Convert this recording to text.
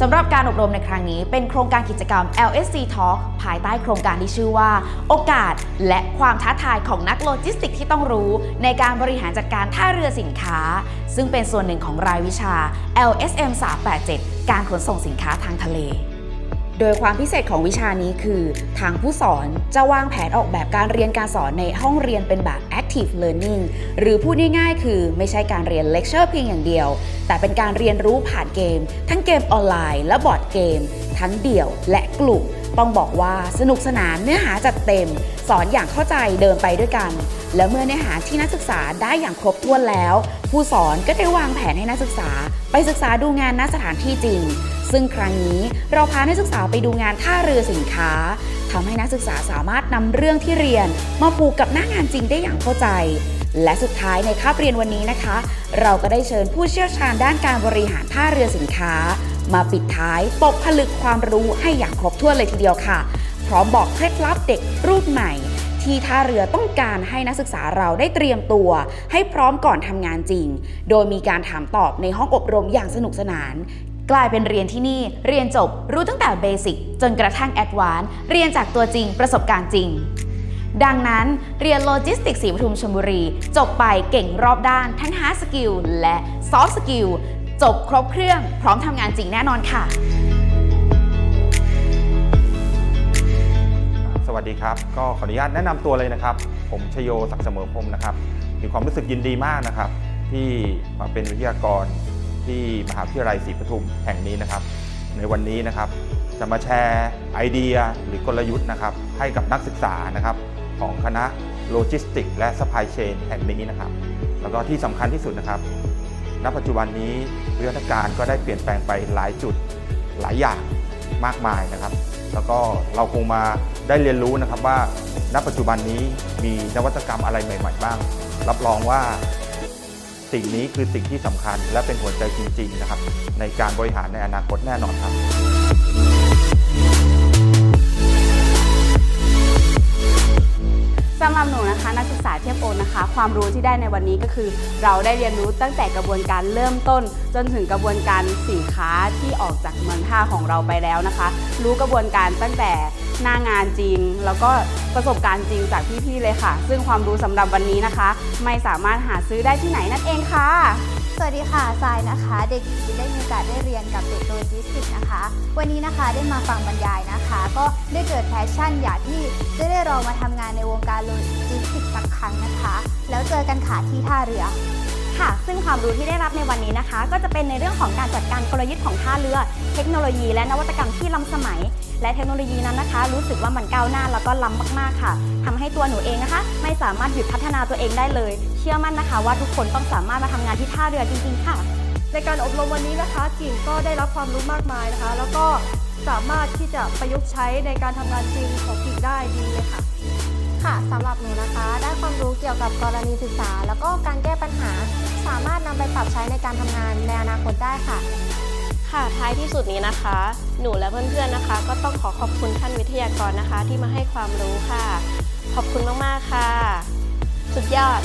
สำหรับการอบรมในครั้งนี้เป็นโครงการกิจกรรม LSC Talk ภายใต้โครงการที่ชื่อว่า โอกาสและความท้าทายของนักโลจิสติกส์ที่ต้องรู้ ในการบริหารจัดการท่าเรือสินค้า ซึ่งเป็นส่วนหนึ่งของรายวิชา LSM 387 การขนส่งสินค้าทางทะเล โดยความพิเศษของวิชานี้คือ ทางผู้สอนจะวางแผนออกแบบการเรียนการสอนในห้องเรียนเป็นแบบ active learning หรือพูดง่ายๆ คือไม่ใช่การเรียนเลคเชอร์เพียงอย่างเดียว แต่เป็นการเรียนรู้ผ่านเกม ทั้งเกมออนไลน์และบอร์ดเกม ทั้งเดี่ยวและกลุ่ม ต้องบอกว่าสนุกสนานเนื้อหาจัดเต็ม สอนอย่างเข้าใจเดินไปด้วยกัน และเมื่อเนื้อหาที่นักศึกษาได้อย่างครบถ้วนแล้ว ผู้สอนก็ได้วางแผนให้นักศึกษา ไปศึกษาดูงานณสถานที่จริง ซึ่งครั้งนี้เราพานักศึกษาไปดูงานท่าเรือสินค้าทำให้นักศึกษาสามารถนำเรื่องที่เรียน มาผูกกับหน้างานจริงได้อย่างเข้าใจ และสุดท้ายในคาบเรียนวันนี้นะคะ เราก็ได้เชิญผู้เชี่ยวชาญด้านการบริหารท่าเรือสินค้า มาปิดท้ายตกผลึกความรู้ให้อย่างครบถ้วนเลยทีเดียวค่ะ พร้อมบอกเคล็ดลับเด็กรุ่นใหม่ที่ท่าเรือต้องการให้นักศึกษาเราได้เตรียมตัว ให้พร้อมก่อนทำงานจริง โดยมีการถามตอบในห้องอบรมอย่างสนุกสนาน กลายเป็นเรียนที่นี่ เรียนจบรู้ตั้งแต่เบสิกจนกระทั่งแอดวานซ์เรียนจากตัวจริงประสบการณ์จริง ดังนั้นเรียนโลจิสติกสีปทุมชลบุรี จบไปเก่งรอบด้านทั้ง hard skill และ soft skill จบครบเครื่องพร้อมทำงานจริงแน่นอนค่ะ สวัสดีครับ ก็ขออนุญาตแนะนำตัวเลยนะครับ ผมชโยศักดิ์เสมอพรมนะครับมีความรู้สึกยินดีมากนะครับ ที่มาเป็นวิทยากร ที่มหาวิทยาลัยศรีปทุมแห่งนี้นะครับ ในวันนี้นะครับจะมาแชร์ไอเดียหรือกลยุทธ์นะครับ ให้กับนักศึกษานะครับของคณะโลจิสติกและสปายเชนแห่งนี้นะครับ แล้วก็ที่สำคัญที่สุดนะครับ ณ ปัจจุบันนี้วิวัฒนาการก็ได้เปลี่ยนแปลงไปหลายจุดหลายอย่างมากมายนะครับ แล้วก็เราคงมาได้เรียนรู้นะครับว่า ณ ปัจจุบันนี้มีนวัตกรรมอะไรใหม่ ๆ บ้าง รับรองว่า สิ่งนี้คือสิ่งที่สำคัญ และเป็นหัวใจจริง ๆ นะครับ ในการบริหารในอนาคตแน่นอนครับสำหรับหนูนะคะนักศึกษาเทียบโอนนะคะ ความรู้ที่ได้ในวันนี้ก็คือ เราได้เรียนรู้ตั้งแต่กระบวนการเริ่มต้น จนถึงกระบวนการสินค้าที่ออกจากเมืองท่าของเราไปแล้วนะคะ รู้กระบวนการตั้งแต่ หน้างานจริง แล้วก็ประสบการณ์จริงจากพี่ๆเลยค่ะ ซึ่งความรู้สำหรับวันนี้นะคะ ไม่สามารถหาซื้อได้ที่ไหนนั่นเองค่ะ สวัสดีค่ะทรายนะคะ เด็กหญิงที่ได้มีโอกาสได้เรียนกับเด็กโลจิสติกนะคะ วันนี้นะคะได้มาฟังบรรยายนะคะ ก็ได้เกิดแพชชั่นอยากที่จะได้ลองมาทำงานในวงการโลจิสติกสักครั้งนะคะ แล้วเจอกันค่ะที่ท่าเรือ ค่ะ ซึ่งความรู้ที่ได้รับในวันนี้นะคะ ก็จะเป็นในเรื่องของการจัดการกลยุทธ์ของท่าเรือ เทคโนโลยี และนวัตกรรมที่ล้ำสมัย และเทคโนโลยีนั้นนะคะ รู้สึกว่ามันก้าวหน้าแล้วก็ล้ำมากๆค่ะทำให้ตัวหนูเองนะคะ ไม่สามารถหยุดพัฒนาตัวเองได้เลย เชื่อมั่นนะคะ ว่าทุกคนต้องสามารถมาทำงานที่ท่าเรือจริง ๆ ค่ะ ในการอบรมวันนี้นะคะกิ่งก็ได้รับความรู้มากมายนะคะ แล้วก็สามารถที่จะประยุกต์ใช้ในการทำงานจริงของกิ่งได้ดีเลยค่ะ ค่ะสำหรับหนูนะคะ ได้ความรู้เกี่ยวกับกรณีศึกษา แล้วก็การแก้ปัญหา สามารถนำไปปรับใช้ในการทำงานในอนาคตได้ค่ะ ค่ะท้ายที่สุดนี้นะคะ หนูและเพื่อนๆนะคะ ก็ต้องขอขอบคุณท่านวิทยากรนะคะ ที่มาให้ความรู้ค่ะ ขอบคุณมากๆค่ะ สุดยอด